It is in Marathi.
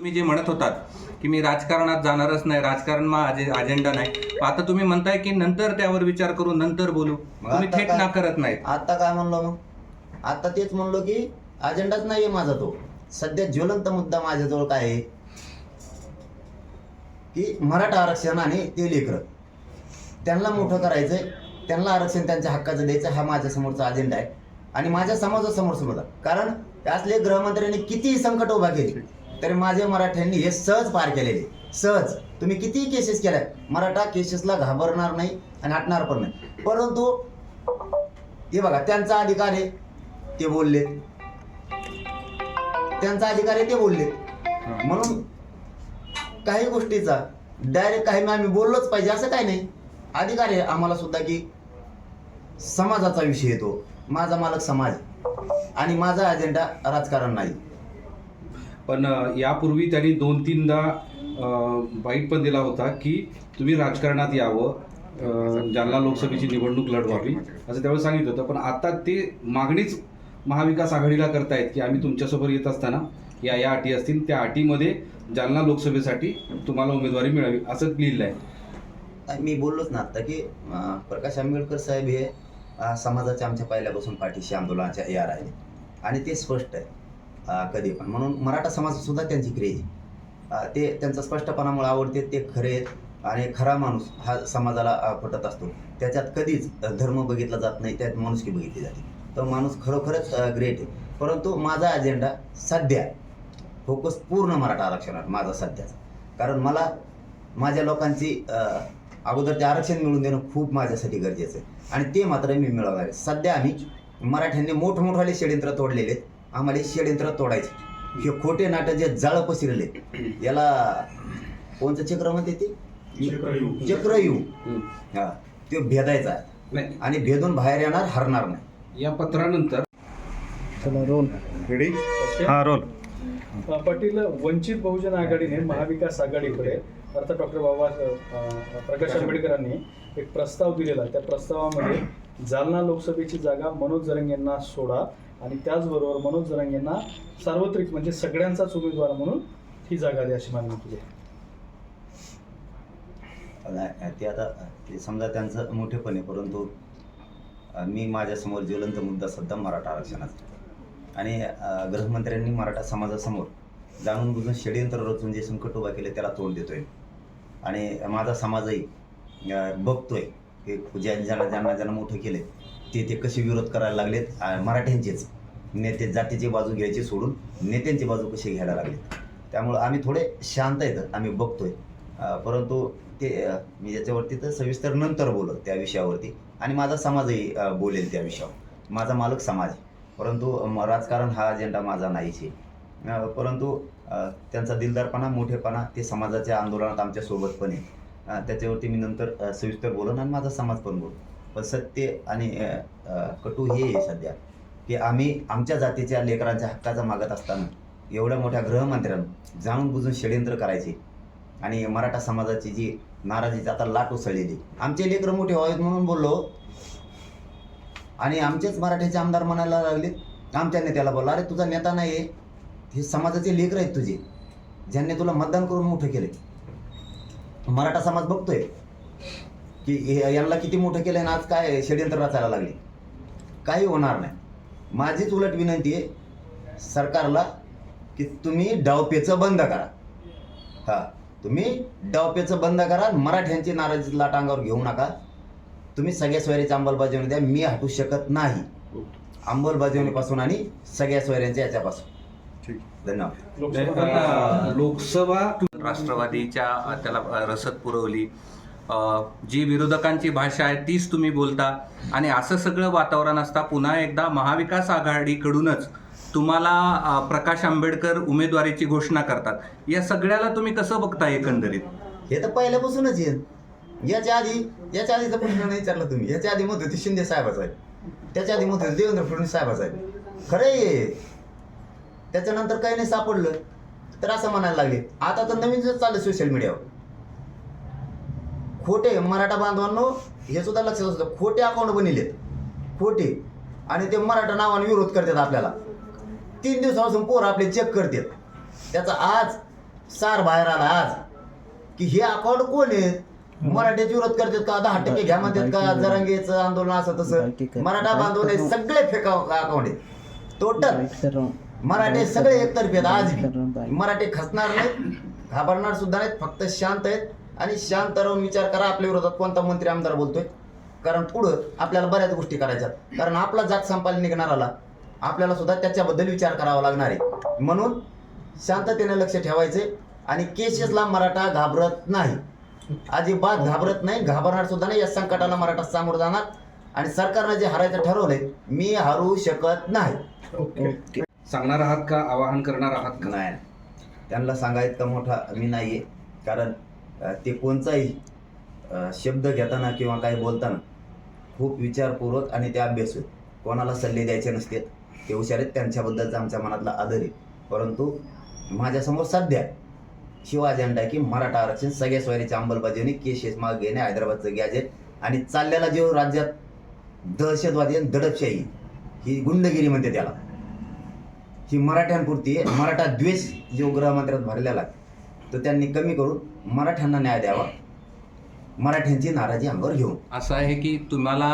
तुम्ही जे म्हणत होतात की मी राजकारणात जाणारच नाही राजकारण अजेंडा नाही. आता तुम्ही म्हणताय की नंतर त्यावर विचार करू नंतर बोलू. तुम्ही आता थेट काय? नाकारत नाहीत. आता काय म्हणलो मग? आता तेच म्हणलो की अजेंडाच नाहीये माझा तो. सध्या ज्वलंत मुद्दा माझ्याजवळ काय आहे? की मराठा आरक्षण आणि ते लेकर. त्यांना मोठं करायचंय त्यांना आरक्षण त्यांच्या हक्काचं द्यायचं हा माझ्या समोरचा अजेंडा आहे. आणि माझ्या समाजासमोर सुद्धा. कारण त्यातले गृहमंत्र्यांनी कितीही संकट उभा केली तरी माझ्या मराठ्यांनी हे सहज पार केलेले. सहज. तुम्ही कितीही केसेस केल्या मराठा केसेसला घाबरणार नाही आणि हटणार पण नाही. परंतु हे बघा त्यांचा अधिकार आहे ते बोलले त्यांचा अधिकार आहे ते बोलले म्हणून काही गोष्टीचा डायरेक्ट काही आम्ही बोललोच पाहिजे असं काही नाही. अधिकार आहे आम्हाला सुद्धा की समाजाचा विषय येतो. माझा मालक समाज आणि माझा अजेंडा राजकारण नाही. पण यापूर्वी त्यांनी दोन तीनदा बाईट पण दिला होता की तुम्ही राजकारणात यावं जालना लोकसभेची निवडणूक लढवावी असं त्यावेळेस सांगितलं होतं. पण आता ते मागणीच महाविकास आघाडीला करतायत की आम्ही तुमच्यासोबत येत असताना या या अटी असतील. त्या अटीमध्ये जालना लोकसभेसाठी तुम्हाला उमेदवारी मिळावी असं लिहिलं आहे मी बोललोच ना आता की प्रकाश आंबेडकर साहेब हे समाजाच्या आमच्या पहिल्यापासून पाठीशी आंदोलनाच्या यार आहे आणि ते स्पष्ट आहे. कधी पण. म्हणून मराठा समाजसुद्धा त्यांची क्रेज आहे. ते त्यांचा स्पष्टपणामुळे आवडते ते खरे आणि खरा माणूस हा समाजाला पटत असतो. त्याच्यात कधीच धर्म बघितला जात नाही त्यात माणुसकी बघितली जाते. तो माणूस खरोखरच ग्रेट आहे. परंतु माझा अजेंडा सध्या फोकस पूर्ण मराठा आरक्षणात माझा सध्याचा. कारण मला माझ्या लोकांची अगोदर ते आरक्षण मिळून देणं खूप माझ्यासाठी गरजेचं आहे. आणि ते मात्र मी मिळवणार आहे. सध्या आम्ही मराठ्यांनी मोठमोठाले षडयंत्र तोडलेले आहेत. आम्हाला षडयंत्र तोडायचे. हे खोटे नाटक जे जाळं पसरले याला कोणतं चक्र म्हणते ते? चक्रयू. हा ते भेदायचा. आहे आणि भेदून बाहेर येणार हरणार नाही. या पत्रानंतर हा रोल. पाटील वंचित बहुजन आघाडीने महाविकास आघाडीकडे अर्थात डॉक्टर बाबा प्रकाश आंबेडकरांनी एक प्रस्ताव दिलेला. त्या प्रस्तावामध्ये जालना लोकसभेची जागा मनोज जरंग यांना सोडा आणि त्याचबरोबर मनोज जरंग यांना सार्वत्रिक म्हणजे सगळ्यांचाच उमेदवार म्हणून ही जागा द्या अशी मागणी केली आहे. ते आता ते समजा त्यांचं मोठेपण आहे परंतु मी माझ्यासमोर ज्वलंत मुद्दा सध्या मराठा आरक्षणाचा आणि गृहमंत्र्यांनी मराठा समाजासमोर जाणून बुजून षडयंत्र रचून जे संकट उभा केले त्याला तोंड देतोय. आणि माझा समाजही बघतोय. की ज्या ज्यांना ज्यांना ज्यांना मोठं केले ते ते कसे विरोध करायला लागलेत? मराठ्यांचेच. नेते जातीची बाजू घ्यायची सोडून नेत्यांची बाजू कशी घ्यायला लागलेत? त्यामुळं आम्ही थोडे शांत आहेत आम्ही बघतोय. परंतु ते मी याच्यावरती तर सविस्तर नंतर बोलत त्या विषयावरती. आणि माझा समाजही बोलेल त्या विषयावर. माझा मालक समाज आहे. परंतु राजकारण हा अजेंडा माझा नाहीच आहे. परंतु त्यांचा दिलदारपणा मोठेपणा ते समाजाच्या आंदोलनात आमच्यासोबत पण आहे. त्याच्यावरती मी नंतर सविस्तर बोलन आणि माझा समाज पण बोल पण सत्य आणि कटू हे आहे सध्या. की आम्ही आमच्या जातीच्या लेकरांच्या हक्काचा मागत असताना एवढ्या मोठ्या गृहमंत्र्यांना जाणून बुजून षडयंत्र करायचे. आणि मराठा समाजाची जी नाराजी आता लाट उसळलेली. आमचे लेकरं मोठे व्हावेत म्हणून बोललो. आणि आमचेच मराठ्याचे आमदार म्हणायला लागले. आमच्या नेत्याला बोलला अरे तुझा नेता नाही आहे हे समाजाचे लेकरं आहेत तुझे. ज्यांनी तुला मतदान करून मोठं केले मराठा समाज बघतोय की हे- यांना किती मोठं केलं आणि आज काय षडयंत्र रचायला लागले. काही होणार नाही. माझीच उलट विनंती आहे सरकारला की तुम्ही डावपेचं बंद करा. हा तुम्ही डावपेचं बंद करा मराठ्यांची नाराजी लाट अंगावर घेऊ नका. तुम्ही सगळ्या सोयऱ्याची अंमलबजावणी द्या. मी हटू शकत नाही. अंमलबजावणीपासून आणि सगळ्या सोयऱ्यांच्या याच्यापासून. धन्यवाद. लोकसभा राष्ट्रवादीच्या त्याला रसद पुरवली. अ, जी विरोधकांची भाषा आहे तीच तुम्ही बोलता. आणि असं सगळं वातावरण असता पुन्हा एकदा महाविकास आघाडीकडूनच तुम्हाला अ, प्रकाश आंबेडकर उमेदवारीची घोषणा करतात. या सगळ्याला तुम्ही कसं बघता एकंदरीत? हे तर पहिल्यापासूनच येईल याच्या आधी याच्या आधीचा प्रश्न नाही विचारला तुम्ही. याच्या आधी मत होती शिंदे साहेबाचा आहे त्याच्या आधी मत होती देवेंद्र फडणवीस साहेबाचा आहे खरं आहे. त्याच्यानंतर काही नाही सापडलं तर असं म्हणायला लागले. आता तर नवीन चाललं सोशल मीडियावर खोटे मराठा बांधवांनो हे सुद्धा लक्षात असतं. खोटे अकाउंट बनलेत खोटे. आणि ते मराठा नावाने विरोध करतात आपल्याला. तीन दिवसापासून पोरं आपले चेक करतात. त्याचा आज सार बाहेर आला आज. की हे अकाउंट कोण आहेत? मराठ्याचे विरोध करतात का? दहा टक्के घ्या म्हणतात का? जरांगेचं आंदोलन असं तसं. मराठा बांधून हे सगळे फेका अकाउंट आहेत. टोटल मराठे सगळे एकतर्फी आहेत आज बी. मराठे खचणार नाहीत घाबरणार सुद्धा नाहीत फक्त शांत आहेत. आणि शांत राहून विचार करा आपल्या विरोधात कोणता मंत्री आमदार बोलतोय. कारण पुढं आपल्याला बऱ्याच गोष्टी करायच्यात. कारण आपला जात संपायला निघणाराला आपल्याला सुद्धा त्याच्याबद्दल विचार करावा लागणार आहे. म्हणून शांततेने लक्ष ठेवायचे आणि केसेसला मराठा घाबरत नाही. अजिबात घाबरत नाही घाबरणार सुद्धा नाही या संकटाला मराठा सामोरं जाणार. आणि सरकारनं जे हरायचं ठरवलंय मी हरू शकत नाही. सांगणार आहात का? आवाहन करणार आहात का? नाही. त्यांना सांगायचं का मोठा मी नाही आहे कारण ते कोणताही शब्द घेताना किंवा काही बोलताना खूप विचारपूर्वक आणि ते अभ्यास आहेत. कोणाला सल्ले द्यायचे नसतात ते हुशार आहेत. त्यांच्याबद्दलचा आमच्या मनातला आदर आहे. परंतु माझ्यासमोर सध्या शिव अजेंडा की मराठा आरक्षण सगळ्या सोयरीच्या अंमलबजावणी केसेस माग घेणे हैदराबादचं गॅजेट आणि चाललेला जो राज्यात दहशतवादी आणि दडपशाही. ही गुंडगिरी म्हणते त्याला. ही मराठ्यांपुरती आहे. मराठा द्वेष जो गृहमंत्र्यात भरलेला आहे तर त्यांनी कमी करून मराठ्यांना न्याय द्यावा. मराठ्यांची नाराजी अंगावर घेऊन. असं आहे की तुम्हाला